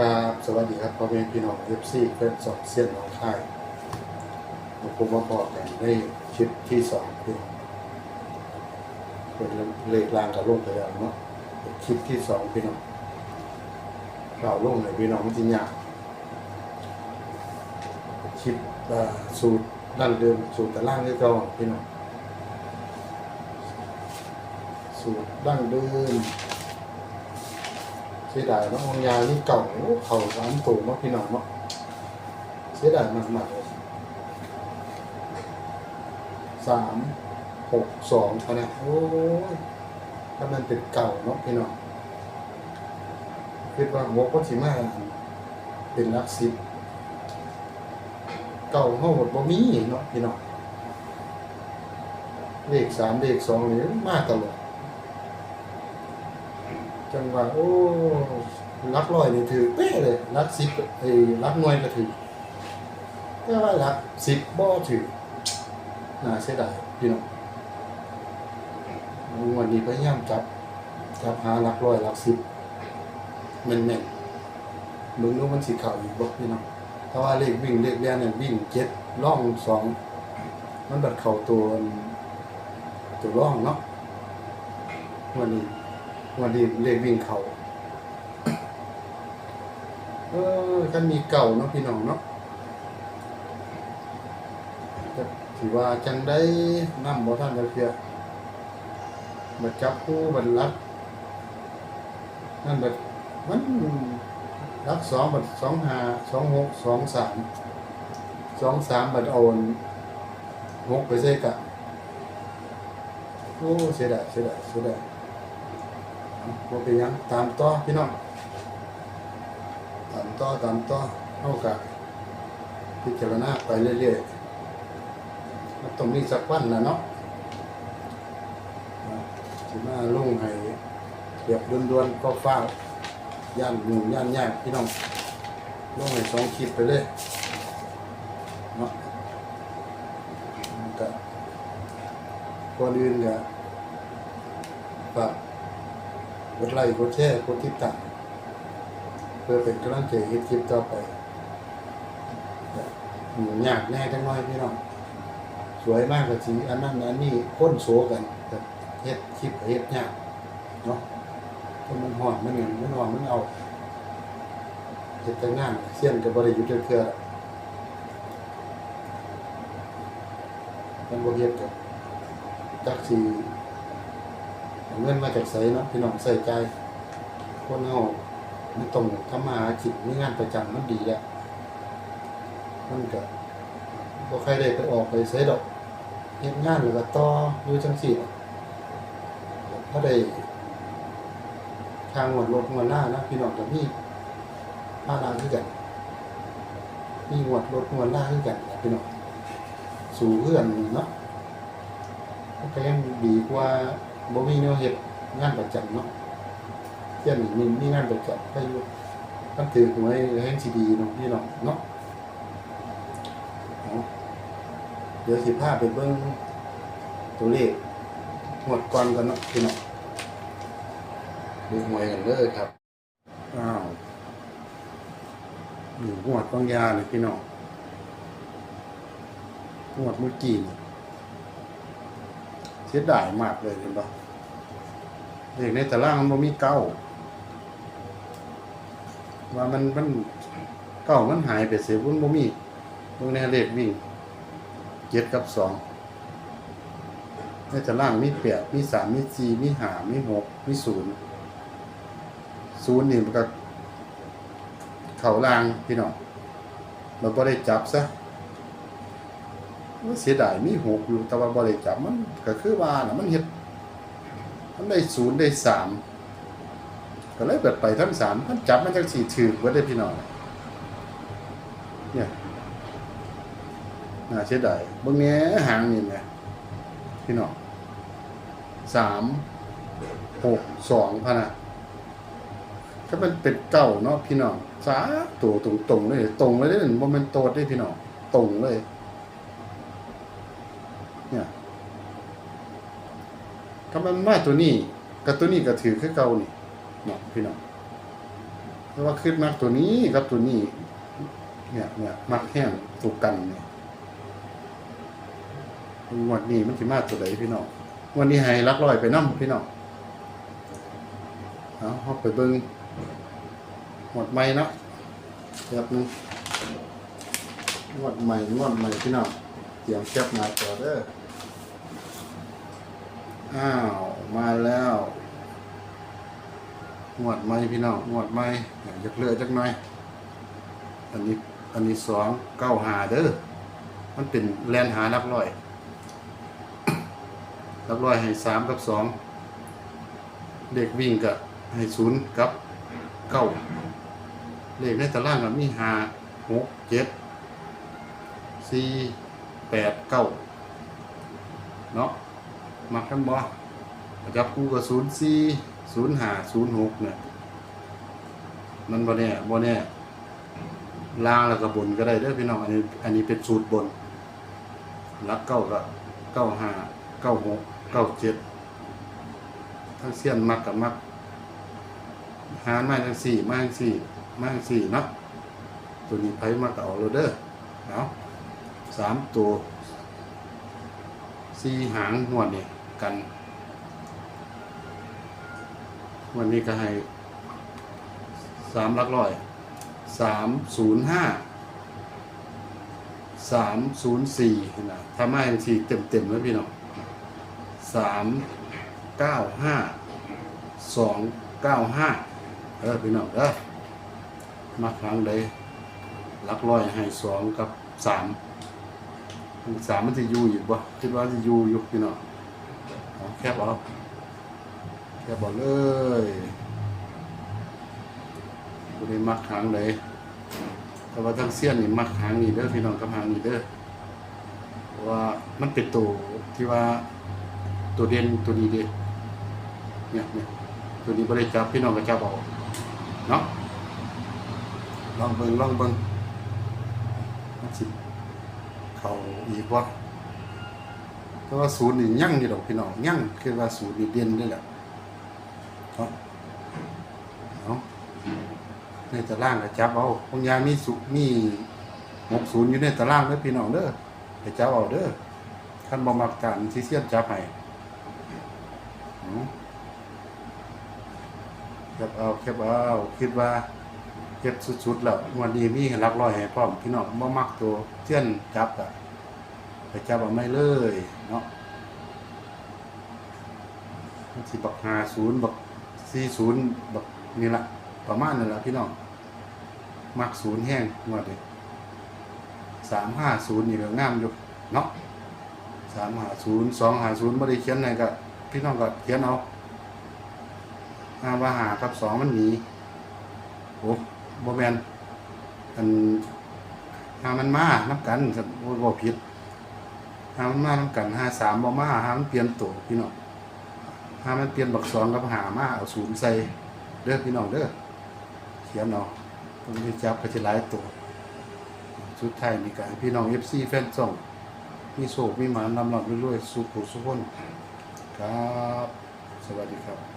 ครับ สวัสดีครับพ่อแม่พี่น้องเอฟซีเพื่อนสองเสี้ยนน้องค่ายผมมาบอกกันในคลิปที่สองพี่น้องเป็นเลขลางกับลงไปแล้วเนาะคลิปที่สองพี่น้องเราลงในพี่น้องจริงยากคลิปสูตรดั้งเดิมสูตรแต่ล่างที่เก่าพี่น้องสูตรดั้งเดิม เสียดายเนาะวางยานี่เก่าเขาสามตัวเนาะพี่น้องเนาะเสียดายมากๆสามหกสองเท่านั้นโอ้ยถ้ามันเป็นเก่าเนาะพี่น้องคิดว่าหัวก็สิมาเป็นลักสิบเก่าเฮาหมดบ่มีเนาะพี่น้องเลขสามเลขสองนี่มาตลอด จังหวะโอ้รักลอยนี่ถือเป๊ะเลยรักสิบไอ้รักหน่วยก็ถือแต่ว่ารักสิบบ่ถือน่าเสียดายพี่น้องวันนี้พยายามจับจับหารักลอยรักสิบแม่นแม่นมึงรู้มันสิเข่าอีกบ่พี่น้องถ้าว่าเลขวิ่งเลขเรียนเนี่ยวิ่งเจ็ดล่องสองมันบัดเข่าตัวตัวล่องเนาะวันนี้ วันนี้เลขวิ่งเขาเออกันมีเก่าเนาะพี่น้องเนาะถือว่าจังได้นำบ่ท่านจะเพียมาจับคู่บันลักนั่นแบบมันรักสองบัดสองหาสองหกสองสามสองสามบัดโอนหกไปเสกะโอ้เสียดายเสียดายเสียดาย บ่เป็นหยังตามต่อพี่น้องตามต่อตามต่อเท่ากับพิจารณาไปเรื่อยๆมันต้องมีสักวันนะเนาะสิมาลงให้เรียบด่วนๆก็ฟ้าวย่านหมู่ย่านยากพี่น้องลงให้สองคลิปไปเลยเนาะก็ก่อนอื่นก็ฝาก กดไลค์กดแชร์กดติดตามเพื่อเป็นกำลังใจให้คลิปต่อไปหมูยากแน่จังน้อยพี่น้องสวยมากกับสีอันนั้นอันนี้ค้นโซกันแต่เฮ็ดคลิปเฮ็ดยากเนาะเพราะมันห่อนมันเงินมันห่อนมันเอาเฮ็ดแต่งานเสี้ยนกับบริยุทธ์เทื่อมันบ่เฮ็ดกับจักสี เงินมาจากไสเนาะพี่น้องใส่ใจคนเฮามันต้องทำมาหากินมีงานประจำมันดีอะมันก็บ่ใครได้ไปออกไปไสดอกเฮ็ดงานแล้วก็ต่ออยู่จังซี่ล่ะถ้าได้ทางหมดรถหมดหน้านะพี่น้องก็มีภาระคือกันมีหมดรถหมดหน้าคือกันล่พี่น้องสู่เพื่อนเนาะก็ยังดีกว่า บ่มีแนวเฮ็ดงานประจำเนาะเช่นมีมีงานประจำก็อยู่มันถือหวยแห่งสิดีเนาะพี่น้องเนาะเอาเดี๋ยวสิพาไปเบิ่งตัวเลขหมดก่อนกันเนาะพี่น้องดูหวยกันเลยครับอ้าวอยู่หวดบางยาเลยพี่น้องหวดเมื่อกี้นี่เสียดายมากเลยเห็นปะ เด็กในตารางมันบ่มีเก้าว่ามันมันเก้ามันหายไปเสียมันบ่มีตรงนี้เลขวิ่งเจ็ดกับสองในตารางมีแปดมีสามมีสี่มีห้ามีหกมีศูนย์ศูนย์นี่มันก็เข่าลางพี่น้องเราก็ได้จับซะมันเสียดายมีหกอยู่แต่ว่าบริจับมันก็คือว่านะมันเฮ็ด มันได้ศูนย์ได้สามก็เลยเปิดไปทั้งสามมันจับมันจังสี่ถือไว้ได้พี่น้องเนี่ยน่าเสียดายบางแง่หางนี่แหละพี่น้องสามหกสองพะนะถ้ามันเป็นเก่าเนาะพี่น้องสาตัวตรงตรงๆเลย ตรงเลยได้หนึ่งโมเมนโตดได้พี่น้องตรงเลย เนี่ย ถ้ามันมาตัวนี้กับตัวนี้ก็ถือคือเก่านี่เนาะพี่น้องเอราะว่าขึ้นมักตัวนี้กับตัวนี้ เนี่ยเนี่ยมักแห้งถูกกันเนี่ยงวันนี้มันสิมาตัวไหนพี่น้องวันนี้ให้รักร้อยไปน้ำพี่น้องเอาเอาไปเบิ่งหมดไม่เนาะแบบนึงงวดใหม่งวดใหม่พี่น้องเตรียมแคปหน้าจอเด้อ อ้าว มาแล้วงวดใหมพี่น้องงวดใหมอยากเลือจักหน่อย อันนี้อันนี้สองเก้าหาเด้อมันเป็นแลนหานักร้อยนักร้อยให้สามกับสองเด็กวิ่งกับให้ศูนย์กับเก้าเลขในตารางกับมีหาหกเจ็ดสี่แปดเก้าเนาะ มักกันบ่จับคู่กับศูนย์สี่ศูนย์หาศูนย์หกเนี่ยมันบ่แน่บ่แน่ล่างแล้วก็บนก็ได้เด้อพี่น้องอันนี้อันนี้เป็นสูตรบนรักเก้าก็เก้าห้าเก้าหกเก้าเจ็ดทั้งเสี้ยนมักกับมักหารมาทั้งสี่มาทั้งสี่มาทั้งสี่เนาะตัวนี้ไพ่มักก็เอาเลยเด้อเอาะสามตัวสี่หางหัวดนี่ย กัน วันนี้ก็ให้สามลักร้อยสามศูนย์ห้าสามศูนย์สี่นะถ้าไม่สี่เต็มเต็มๆแล้วพี่น้องสามเก้าห้าสองเก้าห้าเออพี่น้องเออมาครั้งใดลักร้อยให้สองกับสามสามมันจะอยู่อยู่บ่คิดว่าจะอยู่อยู่พี่น้อง แคบเอาแคบเอาเลยบ่ได้มักหางเลยแต่ว่าทั้งเสี้ยนนี่มักหางนี่เด้อพี่น้องกับหางนี่เด้อว่ามันเป็นตัวที่ว่าตัวเด่นตัวนี้เด้เนี่ยเนี่ยตัวนี้บ่ได้จับพี่น้องก็จับอาเนาะลองเบิ่งลองเบิ่งมันสิเขาอีกว่า แต่ว่าศูนย์นี่ยั่งอยู่ดอกพี่น้องยั่งคือว่าศูนย์นี่เด่นด้วยแหละเนาะเนาะในตารางก็จับเอาบางยามีสุมีหกศูนย์อยู่ในตารางเด้อพี่น้องเด้อไปจับเอาเด้อขั้นบ่มักการที่เสียนจับให้อืมแคบเอาแคบเอา คิดว่าเก็บสุดๆแล้ววันนี้มีหลักร้อยให้พร้อมพี่น้องบ่มักตัวเสียนจับก็ ไปจับเอาไม่เลยเนาะมันสิบัก50บัก40บักนี่ละประมาณนั่นละพี่น้องมักศูนย์แห้งงวดเลยสามห้าศูนย์นี่ก็งามอยู่เนาะสามห้าศูนย์สองห้าศูนย์ไม่ได้เขียนไหนก็พี่น้องก็เขียนเอาห้าว่าหากับสองมันหนีโอ้โบแมนอันหามันมานับกันสัตว์บ่ผิดามันมานับกันห้าสามบ่มาหามันเปลี่ยนตัวพี่น้องหามันเปลี่ยนบักสองกับหามาเอาศูนย์ใส่เด้อพี่น้องเด้อเขียนเอาผมจะจับกระจายตัวสุดท้ายมีการพี่น้องเอฟซีแฟนส่งมีโศกมีหมานำหลับรวยๆสุขุสุขุนครับ สวัสดีครับ